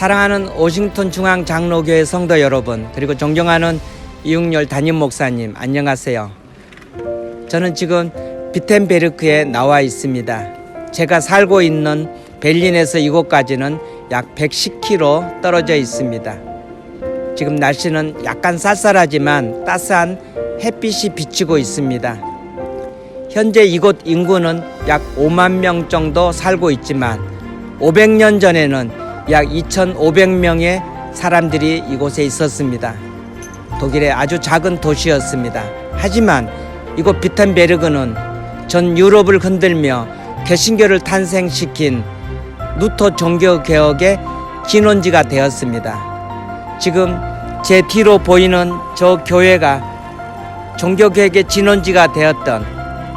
사랑하는 오싱턴 중앙 장로교회 성도 여러분, 그리고 존경하는 이웅열 담임 목사님, 안녕하세요. 저는 지금 비텐베르크에 나와 있습니다. 제가 살고 있는 벨린에서 이곳까지는 약 110km 떨어져 있습니다. 지금 날씨는 약간 쌀쌀하지만 따스한 햇빛이 비치고 있습니다. 현재 이곳 인구는 약 5만 명 정도 살고 있지만 500년 전에는 약 2,500명의 사람들이 이곳에 있었습니다. 독일의 아주 작은 도시였습니다. 하지만 이곳 비텐베르그는 전 유럽을 흔들며 개신교를 탄생시킨 루터 종교 개혁의 진원지가 되었습니다. 지금 제 뒤로 보이는 저 교회가 종교 개혁의 진원지가 되었던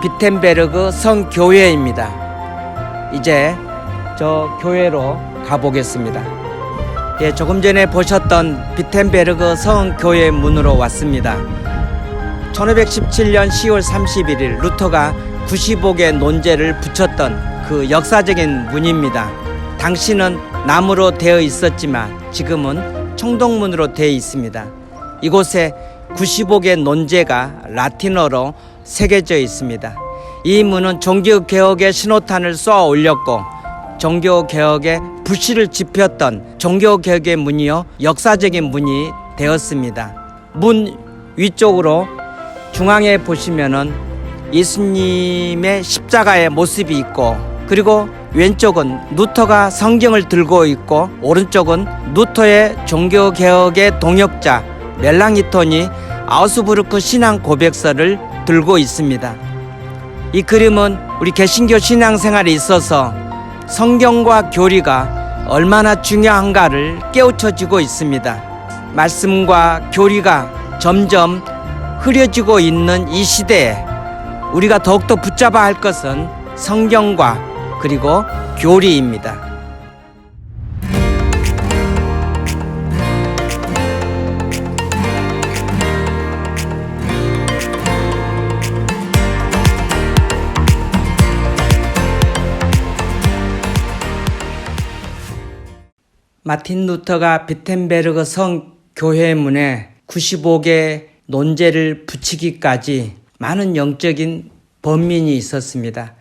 비텐베르그 성교회입니다. 이제 저 교회로 가보겠습니다. 예, 조금 전에 보셨던 비텐베르그 성교회 문으로 왔습니다. 1517년 10월 31일 루터가 95개 논제를 붙였던 그 역사적인 문입니다. 당시는 나무로 되어 있었지만 지금은 청동문으로 되어 있습니다. 이곳에 95개 논제가 라틴어로 새겨져 있습니다. 이 문은 종교 개혁의 신호탄을 쏘아 올렸고 종교 개혁의 불씨를 지폈던 종교 개혁의 문이요 역사적인 문이 되었습니다. 문 위쪽으로 중앙에 보시면은 예수님의 십자가의 모습이 있고 그리고 왼쪽은 루터가 성경을 들고 있고 오른쪽은 루터의 종교 개혁의 동역자 멜랑이톤이 아우스부르크 신앙 고백서를 들고 있습니다. 이 그림은 우리 개신교 신앙생활에 있어서 성경과 교리가 얼마나 중요한가를 깨우쳐지고 있습니다. 말씀과 교리가 점점 흐려지고 있는 이 시대에 우리가 더욱더 붙잡아야 할 것은 성경과 그리고 교리입니다. 마틴 루터가 비텐베르그 성 교회 문에 95개 논제를 붙이기까지 많은 영적인 번민이 있었습니다.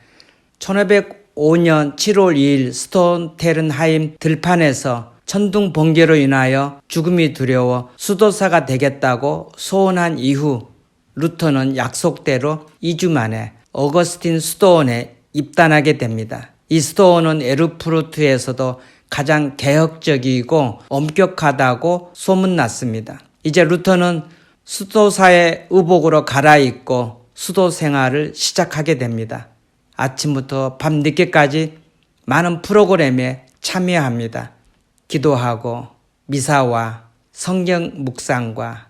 1505년 7월 2일 스톤테른하임 들판에서 천둥 번개로 인하여 죽음이 두려워 수도사가 되겠다고 소원한 이후 루터는 약속대로 2주 만에 어거스틴 수도원에 입단하게 됩니다. 이 수도원은 에르푸르트에서도 가장 개혁적이고 엄격하다고 소문났습니다. 이제 루터는 수도사의 의복으로 갈아입고 수도 생활을 시작하게 됩니다. 아침부터 밤 늦게까지 많은 프로그램에 참여합니다. 기도하고 미사와 성경 묵상과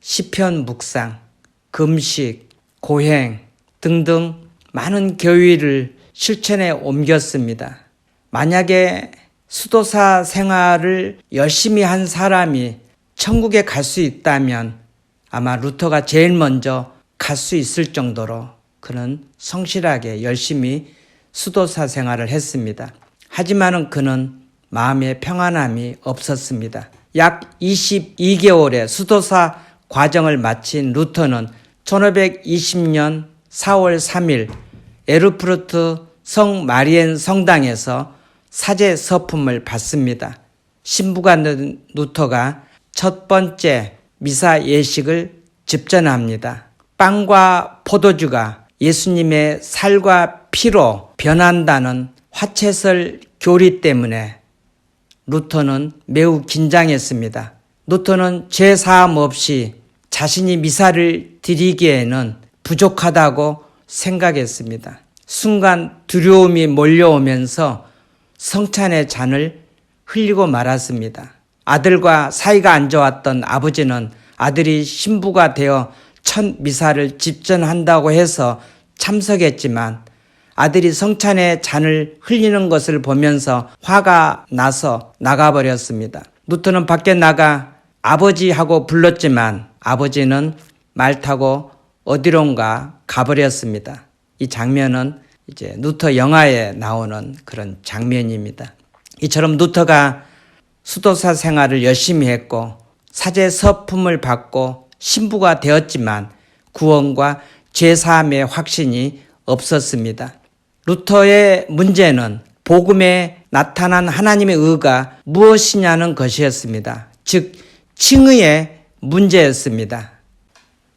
시편 묵상, 금식, 고행 등등 많은 교의를 실천에 옮겼습니다. 만약에 수도사 생활을 열심히 한 사람이 천국에 갈 수 있다면 아마 루터가 제일 먼저 갈 수 있을 정도로 그는 성실하게 열심히 수도사 생활을 했습니다. 하지만은 그는 마음의 평안함이 없었습니다. 약 22개월의 수도사 과정을 마친 루터는 1520년 4월 3일 에르프르트 성 마리엔 성당에서 사제 서품을 받습니다. 신부가 된 루터가 첫 번째 미사 예식을 집전합니다. 빵과 포도주가 예수님의 살과 피로 변한다는 화채설 교리 때문에 루터는 매우 긴장했습니다. 루터는 죄 사함 없이 자신이 미사를 드리기에는 부족하다고 생각했습니다. 순간 두려움이 몰려오면서 성찬의 잔을 흘리고 말았습니다. 아들과 사이가 안 좋았던 아버지는 아들이 신부가 되어 첫 미사를 집전한다고 해서 참석했지만 아들이 성찬의 잔을 흘리는 것을 보면서 화가 나서 나가버렸습니다. 루터는 밖에 나가 아버지하고 불렀지만 아버지는 말 타고 어디론가 가버렸습니다. 이 장면은 이제 루터 영화에 나오는 그런 장면입니다. 이처럼 루터가 수도사 생활을 열심히 했고 사제 서품을 받고 신부가 되었지만 구원과 죄사함의 확신이 없었습니다. 루터의 문제는 복음에 나타난 하나님의 의가 무엇이냐는 것이었습니다. 즉 칭의의 문제였습니다.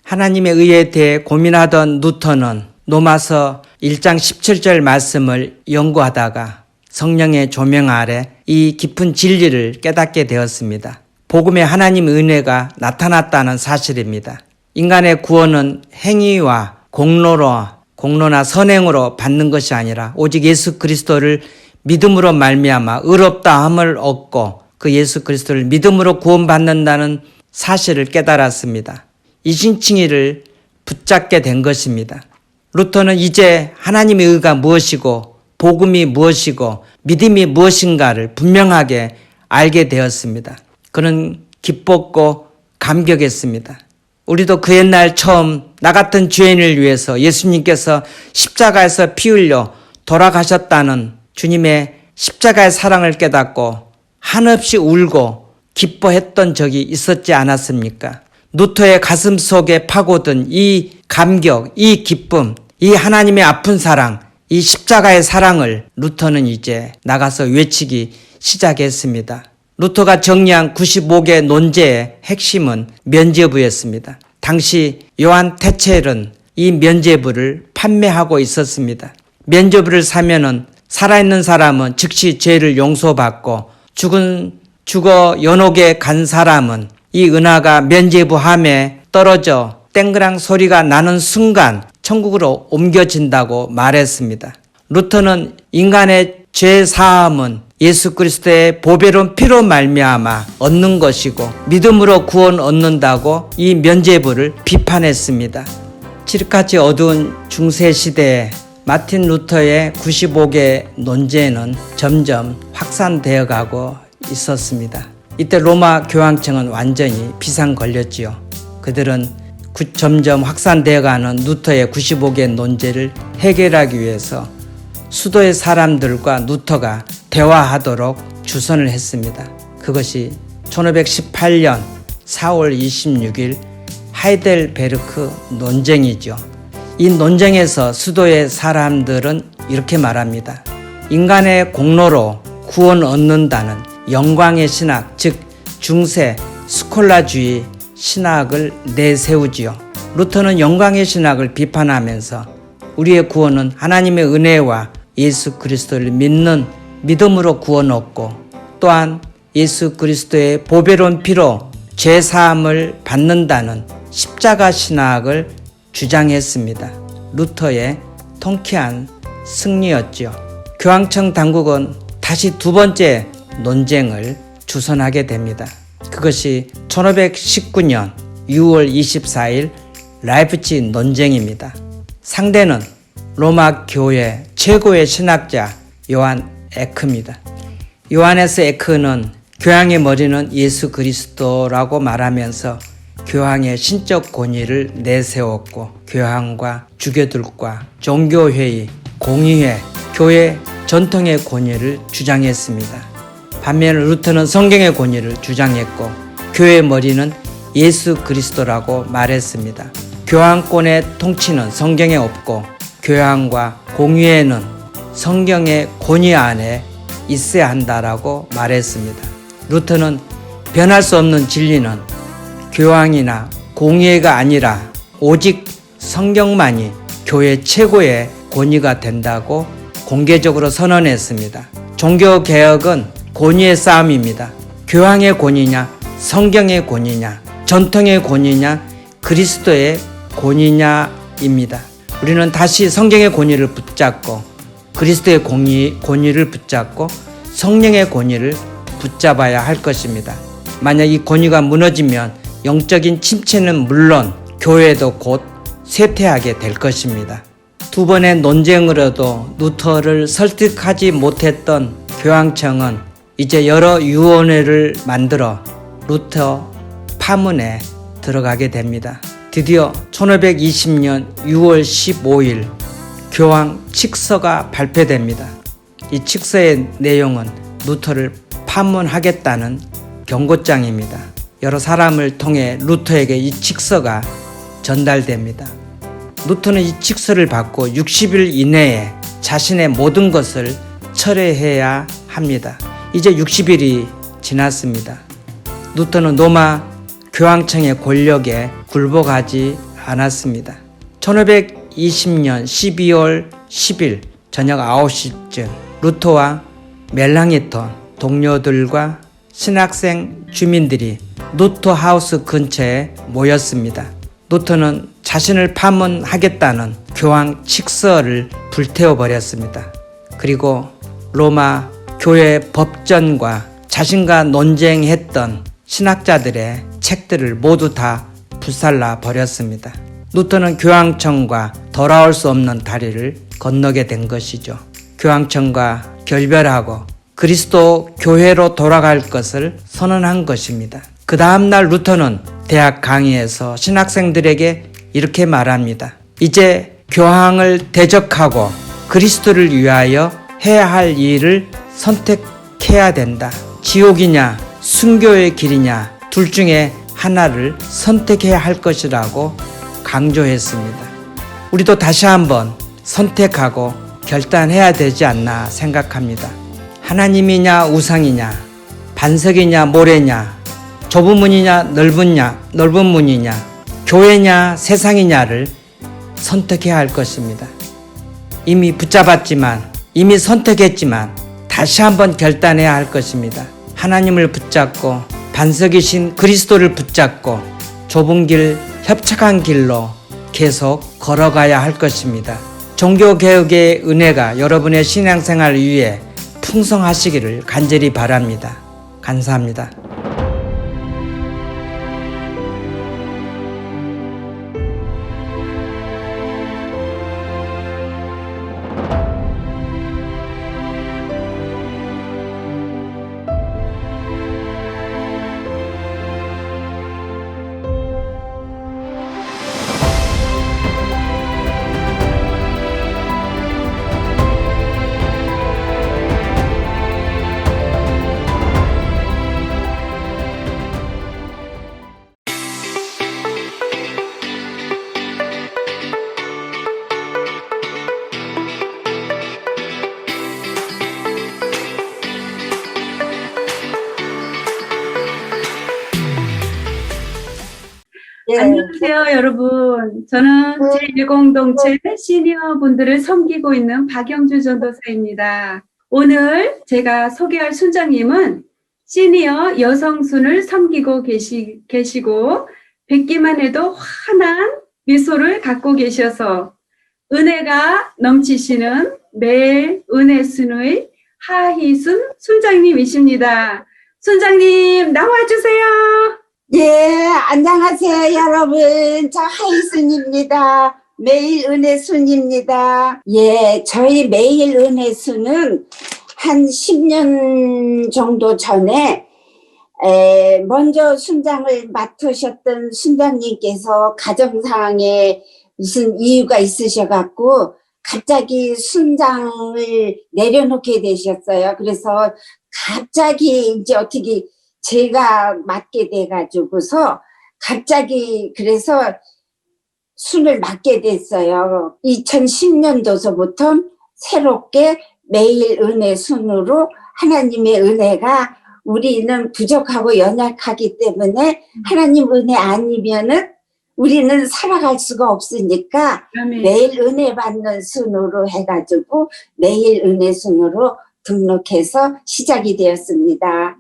하나님의 의에 대해 고민하던 루터는 로마서 1장 17절 말씀을 연구하다가 성령의 조명 아래 이 깊은 진리를 깨닫게 되었습니다. 복음에 하나님의 은혜가 나타났다는 사실입니다. 인간의 구원은 행위와 공로로 공로나 선행으로 받는 것이 아니라 오직 예수 그리스도를 믿음으로 말미암아 의롭다함을 얻고 그 예수 그리스도를 믿음으로 구원받는다는 사실을 깨달았습니다. 이신칭의를 붙잡게 된 것입니다. 루터는 이제 하나님의 의가 무엇이고 복음이 무엇이고 믿음이 무엇인가를 분명하게 알게 되었습니다. 그는 기뻤고 감격했습니다. 우리도 그 옛날 처음 나 같은 죄인을 위해서 예수님께서 십자가에서 피 흘려 돌아가셨다는 주님의 십자가의 사랑을 깨닫고 한없이 울고 기뻐했던 적이 있었지 않았습니까? 누터의 가슴 속에 파고든 이 감격, 이 기쁨, 이 하나님의 아픈 사랑, 이 십자가의 사랑을 루터는 이제 나가서 외치기 시작했습니다. 루터가 정리한 95개 논제의 핵심은 면죄부였습니다. 당시 요한 테첼은 이 면죄부를 판매하고 있었습니다. 면죄부를 사면은 살아있는 사람은 즉시 죄를 용서받고 죽은 죽어 연옥에 간 사람은 이 은하가 면죄부함에 떨어져 땡그랑 소리가 나는 순간 천국으로 옮겨진다고 말했습니다. 루터는 인간의 죄 사함은 예수 그리스도의 보배로운 피로 말미암아 얻는 것이고 믿음으로 구원 얻는다고 이 면죄부를 비판했습니다. 칠흑같이 어두운 중세 시대에 마틴 루터의 95개 논제는 점점 확산되어 가고 있었습니다. 이때 로마 교황청은 완전히 비상 걸렸지요. 그들은 구- 점점 확산되어 가는 루터의 95개 논제를 해결하기 위해서 수도의 사람들과 루터가 대화하도록 주선을 했습니다. 그것이 1518년 4월 26일 하이델베르크 논쟁이죠. 이 논쟁에서 수도의 사람들은 이렇게 말합니다. 인간의 공로로 구원 얻는다는 영광의 신학, 즉 중세 스콜라주의 신학을 내세우지요. 루터는 영광의 신학을 비판하면서 우리의 구원은 하나님의 은혜와 예수 그리스도를 믿는 믿음으로 구원 얻고 또한 예수 그리스도의 보배로운 피로 죄 사함을 받는다는 십자가 신학을 주장했습니다. 루터의 통쾌한 승리였지요. 교황청 당국은 다시 두 번째 논쟁을 주선하게 됩니다. 그것이 1519년 6월 24일 라이프치 논쟁입니다. 상대는 로마 교회 최고의 신학자 요한 에크입니다. 요하네스 에크는 교황의 머리는 예수 그리스도라고 말하면서 교황의 신적 권위를 내세웠고 교황과 주교들과 종교회의, 공의회, 교회 전통의 권위를 주장했습니다. 반면 루터는 성경의 권위를 주장했고 교회의 머리는 예수 그리스도라고 말했습니다. 교황권의 통치는 성경에 없고 교황과 공의회는 성경의 권위 안에 있어야 한다라고 말했습니다. 루터는 변할 수 없는 진리는 교황이나 공의회가 아니라 오직 성경만이 교회 최고의 권위가 된다고 공개적으로 선언했습니다. 종교 개혁은 권위의 싸움입니다. 교황의 권위냐, 성경의 권위냐, 전통의 권위냐, 그리스도의 권위냐입니다. 우리는 다시 성경의 권위를 붙잡고 그리스도의 권위, 권위를 붙잡고 성령의 권위를 붙잡아야 할 것입니다. 만약 이 권위가 무너지면 영적인 침체는 물론 교회도 곧 쇠퇴하게 될 것입니다. 두 번의 논쟁으로도 루터를 설득하지 못했던 교황청은 이제 여러 유언회를 만들어 루터 파문에 들어가게 됩니다. 드디어 1520년 6월 15일 교황 칙서가 발표됩니다. 이 칙서의 내용은 루터를 판문하겠다는 경고장입니다. 여러 사람을 통해 루터에게 이 칙서가 전달됩니다. 루터는 이 칙서를 받고 60일 이내에 자신의 모든 것을 철회해야 합니다. 이제 60일이 지났습니다. 루터는 로마 교황청의 권력에 굴복하지 않았습니다. 1520년 12월 10일 저녁 9시쯤 루터와 멜랑이톤 동료들과 신학생 주민들이 루터 하우스 근처에 모였습니다. 루터는 자신을 파문하겠다는 교황 칙서를 불태워 버렸습니다. 그리고 로마 교회 법전과 자신과 논쟁했던 신학자들의 책들을 모두 다 불살라 버렸습니다. 루터는 교황청과 돌아올 수 없는 다리를 건너게 된 것이죠. 교황청과 결별하고 그리스도 교회로 돌아갈 것을 선언한 것입니다. 그 다음날 루터는 대학 강의에서 신학생들에게 이렇게 말합니다. 이제 교황을 대적하고 그리스도를 위하여 해야 할 일을 선택해야 된다. 지옥이냐, 순교의 길이냐, 둘 중에 하나를 선택해야 할 것이라고 강조했습니다. 우리도 다시 한번 선택하고 결단해야 되지 않나 생각합니다. 하나님이냐 우상이냐 반석이냐 모래냐 좁은 문이냐 넓은냐 넓은 문이냐 교회냐 세상이냐를 선택해야 할 것입니다. 이미 붙잡았지만 이미 선택했지만 다시 한번 결단해야 할 것입니다. 하나님을 붙잡고 반석이신 그리스도를 붙잡고 좁은 길 협착한 길로 계속 걸어가야 할 것입니다. 종교개혁의 은혜가 여러분의 신앙생활 위에 풍성하시기를 간절히 바랍니다. 감사합니다. 여러분. 저는 제1공동체 시니어 분들을 섬기고 있는 박영주 전도사입니다. 오늘 제가 소개할 순장님은 시니어 여성순을 섬기고 계시, 계시고, 뵙기만 해도 환한 미소를 갖고 계셔서 은혜가 넘치시는 매일 은혜순의 하희순 순장님이십니다. 순장님, 나와주세요. 예, 안녕하세요, 여러분. 저 하이순입니다. 매일 은혜순입니다. 예, 저희 매일 은혜순은 한 10년 정도 전에 에, 먼저 순장을 맡으셨던 순장님께서 가정상에 무슨 이유가 있으셔갖고 갑자기 순장을 내려놓게 되셨어요. 그래서 갑자기 이제 어떻게 제가 맡게 돼가지고서 갑자기 그래서 순을 맡게 됐어요. 2010년도서부터 새롭게 매일 은혜 순으로 하나님의 은혜가 우리는 부족하고 연약하기 때문에 하나님 은혜 아니면은 우리는 살아갈 수가 없으니까 아멘. 매일 은혜 받는 순으로 해가지고 매일 은혜 순으로 등록해서 시작이 되었습니다.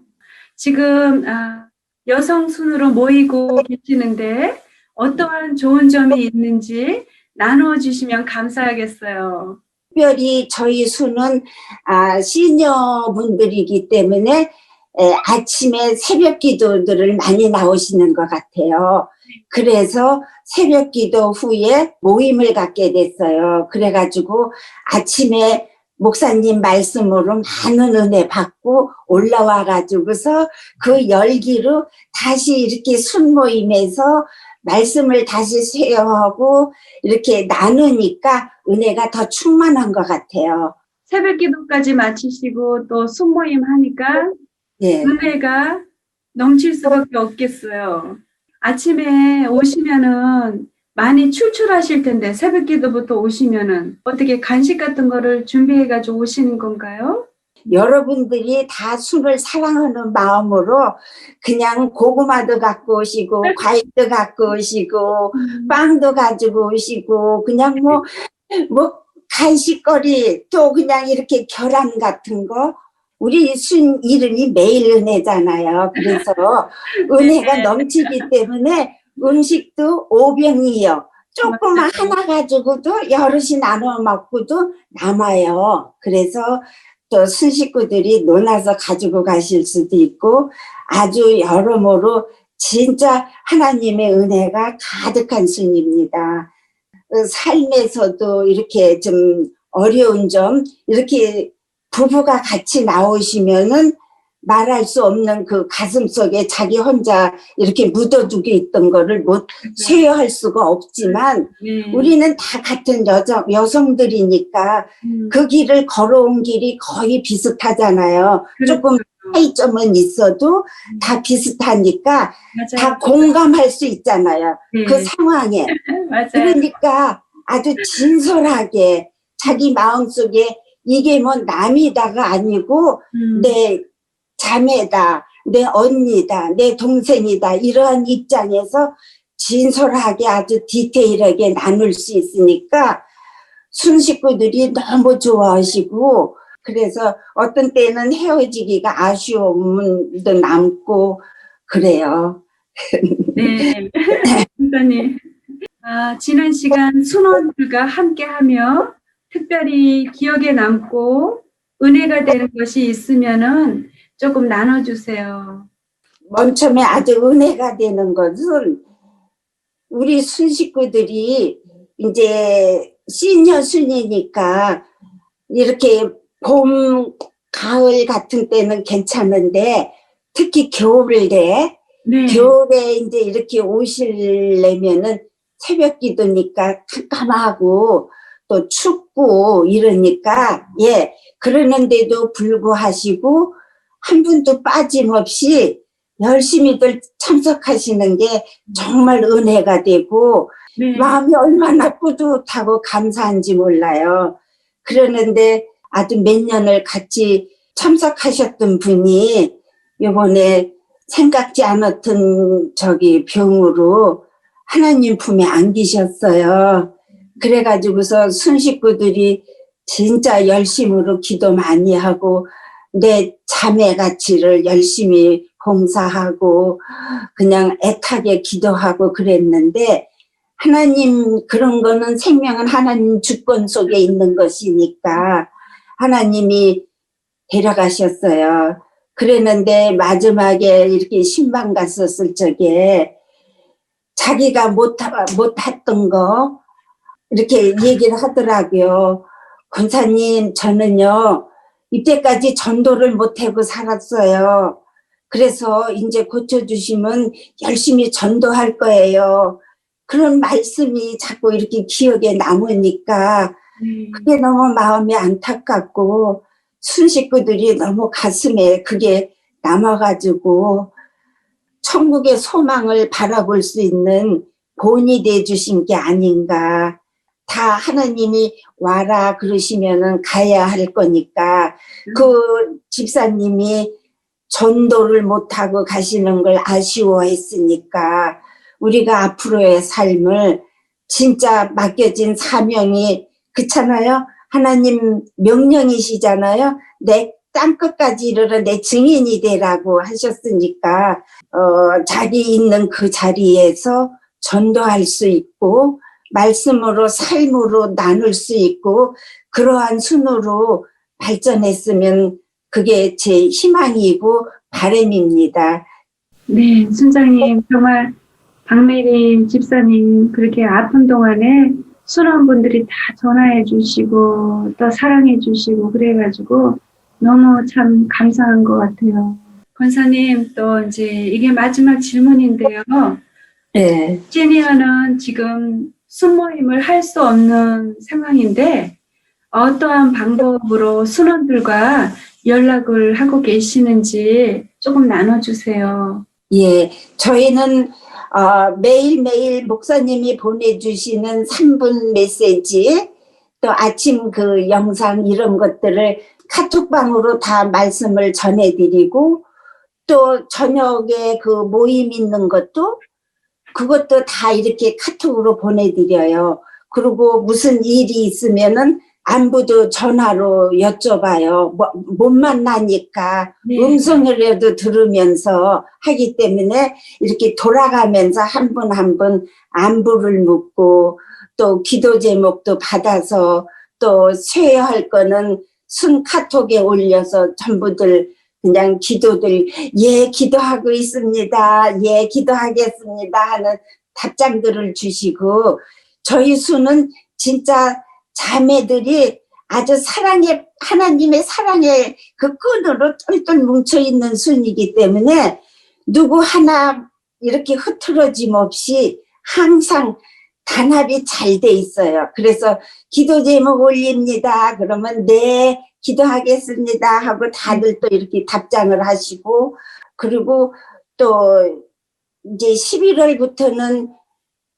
지금 아, 여성 순으로 모이고 계시는데 어떠한 좋은 점이 있는지 나누어 주시면 감사하겠어요. 특별히 저희 수는 아, 시니어 분들이기 때문에 에, 아침에 새벽 기도들을 많이 나오시는 것 같아요. 그래서 새벽 기도 후에 모임을 갖게 됐어요. 그래가지고 아침에 목사님 말씀으로 많은 은혜 받고 올라와 가지고서 그 열기로 다시 이렇게 순 모임에서 말씀을 다시 쇄여하고 이렇게 나누니까 은혜가 더 충만한 것 같아요. 새벽 기도까지 마치시고 또 순모임 하니까 예. 은혜가 넘칠 수밖에 없겠어요. 아침에 오시면은 많이 출출하실 텐데 새벽 기도부터 오시면은 어떻게 간식 같은 거를 준비해 가지고 오시는 건가요? 여러분들이 다 술을 사랑하는 마음으로 그냥 고구마도 갖고 오시고 과일도 갖고 오시고 빵도 가지고 오시고 그냥 뭐뭐 간식거리 또 그냥 이렇게 계란 같은 거 우리 순 이름이 매일 은혜잖아요. 그래서 은혜가 넘치기 때문에 음식도 오병이요. 조금만 하나 가지고도 여럿이 나눠 먹고도 남아요. 그래서 또 순식구들이 논아서 가지고 가실 수도 있고 아주 여러모로 진짜 하나님의 은혜가 가득한 순입니다. 그 삶에서도 이렇게 좀 어려운 점 이렇게 부부가 같이 나오시면은 말할 수 없는 그 가슴 속에 자기 혼자 이렇게 묻어두고 있던 거를 못 쇠어할 수가 없지만 네. 우리는 다 같은 여자, 여성들이니까 음, 그 길을 걸어온 길이 거의 비슷하잖아요. 조금 차이점은 있어도 다 비슷하니까 다 맞아요. 공감할 수 있잖아요. 네. 그 상황에. 그러니까 아주 진솔하게 자기 마음 속에 이게 뭐 남이다가 아니고 음, 내 자매다, 내 언니다, 내 동생이다 이러한 입장에서 진솔하게 아주 디테일하게 나눌 수 있으니까 순식구들이 너무 좋아하시고 그래서 어떤 때는 헤어지기가 아쉬움도 남고 그래요. 네. 선생님. 아, 지난 시간 순원들과 함께하며 특별히 기억에 남고 은혜가 되는 것이 있으면은 조금 나눠주세요. 맨 처음에 아주 은혜가 되는 것은 우리 순식구들이 이제 시녀 순이니까 이렇게 봄, 가을 같은 때는 괜찮은데 특히 겨울에 네. 겨울에 이제 이렇게 오시려면은 새벽 기도니까 깜깜하고 또 춥고 이러니까 예 그러는데도 불구하시고 한 분도 빠짐없이 열심히들 참석하시는 게 정말 은혜가 되고 네. 마음이 얼마나 뿌듯하고 감사한지 몰라요. 그러는데 아주 몇 년을 같이 참석하셨던 분이 요번에 생각지 않았던 저기 병으로 하나님 품에 안기셨어요. 그래가지고서 순식구들이 진짜 열심으로 기도 많이 하고 내 자매 가치를 열심히 봉사하고 그냥 애타게 기도하고 그랬는데 하나님 그런 거는 생명은 하나님 주권 속에 있는 것이니까 하나님이 데려가셨어요. 그랬는데 마지막에 이렇게 신방 갔었을 적에 자기가 못, 못했던 거 이렇게 얘기를 하더라고요. 권사님, 저는요, 이때까지 전도를 못하고 살았어요. 그래서 이제 고쳐주시면 열심히 전도할 거예요. 그런 말씀이 자꾸 이렇게 기억에 남으니까 네. 그게 너무 마음이 안타깝고 순식구들이 너무 가슴에 그게 남아가지고 천국의 소망을 바라볼 수 있는 본이 돼 주신 게 아닌가. 다 하나님이 와라 그러시면은 가야 할 거니까 그 집사님이 전도를 못하고 가시는 걸 아쉬워했으니까 우리가 앞으로의 삶을 진짜 맡겨진 사명이 그렇잖아요. 하나님 명령이시잖아요. 내 땅끝까지 이르러 내 증인이 되라고 하셨으니까 어, 자기 있는 그 자리에서 전도할 수 있고 말씀으로 삶으로 나눌 수 있고 그러한 순으로 발전했으면 그게 제 희망이고 바람입니다. 네, 순장님 정말 박메리 집사님 그렇게 아픈 동안에 순원분들이 다 전화해 주시고 또 사랑해 주시고 그래가지고 너무 참 감사한 것 같아요. 권사님 또 이제 이게 마지막 질문인데요. 네. 시니어는 지금 순모임을 할 수 없는 상황인데 어떠한 방법으로 순원들과 연락을 하고 계시는지 조금 나눠주세요. 예, 저희는 어, 매일매일 목사님이 보내주시는 3분 메시지, 또 아침 그 영상 이런 것들을 카톡방으로 다 말씀을 전해드리고, 또 저녁에 그 모임 있는 것도 그것도 다 이렇게 카톡으로 보내드려요. 그리고 무슨 일이 있으면은 안부도 전화로 여쭤봐요. 뭐, 못 만나니까 네. 음성이라도 들으면서 하기 때문에 이렇게 돌아가면서 한 분 한 분 안부를 묻고 또 기도 제목도 받아서 또 쇠할 거는 순 카톡에 올려서 전부들 그냥 기도들 예 기도하고 있습니다. 예 기도하겠습니다 하는 답장들을 주시고 저희 수는 진짜 자매들이 아주 사랑의 하나님의 사랑의 그 끈으로 똘똘 뭉쳐 있는 순이기 때문에 누구 하나 이렇게 흐트러짐 없이 항상 단합이 잘 돼 있어요. 그래서 기도 제목 올립니다. 그러면 네 기도하겠습니다 하고 다들 또 이렇게 답장을 하시고 그리고 또 이제 11월부터는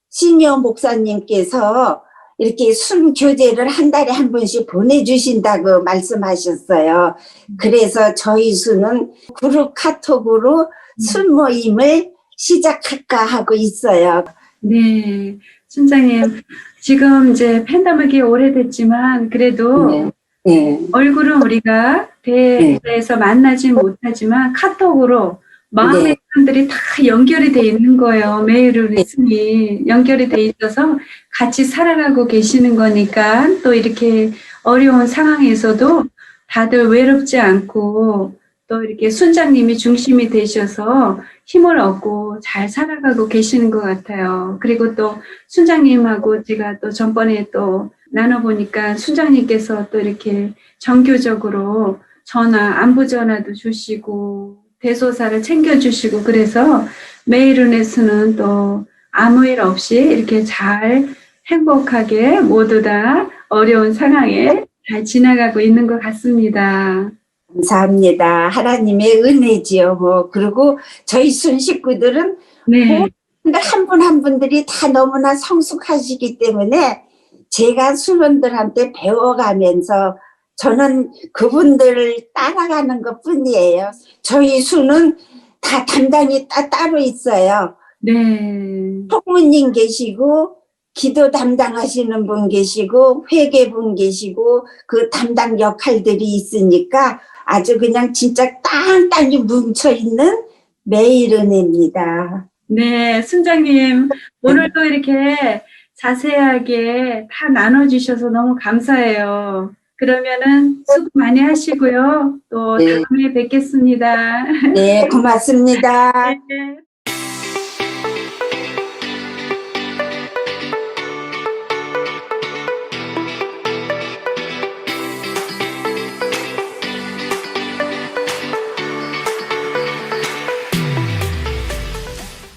시니어 목사님께서 이렇게 순 교제를 한 달에 한 번씩 보내주신다고 말씀하셨어요. 그래서 저희 수는 그룹 카톡으로 순 모임을 시작할까 하고 있어요. 네, 순장님. 지금 이제 팬덤하기 오래됐지만 그래도 네. 네. 얼굴은 우리가 대회에서 만나지 못하지만 카톡으로 마음의 네. 사람들이 다 연결이 돼 있는 거예요. 메일을 했으니 연결이 돼 있어서 같이 살아가고 계시는 거니까 또 이렇게 어려운 상황에서도 다들 외롭지 않고 또 이렇게 순장님이 중심이 되셔서 힘을 얻고 잘 살아가고 계시는 것 같아요. 그리고 또 순장님하고 제가 또 전번에 또 나눠보니까 순장님께서 또 이렇게 정교적으로 전화, 안부 전화도 주시고 대소사를 챙겨주시고 그래서 메일은에서는 또 아무 일 없이 이렇게 잘 행복하게 모두 다 어려운 상황에 잘 지나가고 있는 것 같습니다. 감사합니다. 하나님의 은혜지요. 뭐 그리고 저희 순 식구들은 네, 한분한 분들이 다 너무나 성숙하시기 때문에 제가 수련들한테 배워가면서 저는 그분들을 따라가는 것 뿐이에요. 저희 수는 다 담당이 따, 따로 있어요. 네, 총무님 계시고 기도 담당하시는 분 계시고 회계분 계시고 그 담당 역할들이 있으니까 아주 그냥 진짜 땅땅이 뭉쳐 있는 매일은혜입니다. 네, 순장님 오늘도 이렇게 자세하게 다 나눠주셔서 너무 감사해요. 그러면은 수고 많이 하시고요. 또 네. 다음에 뵙겠습니다. 네, 고맙습니다. 네.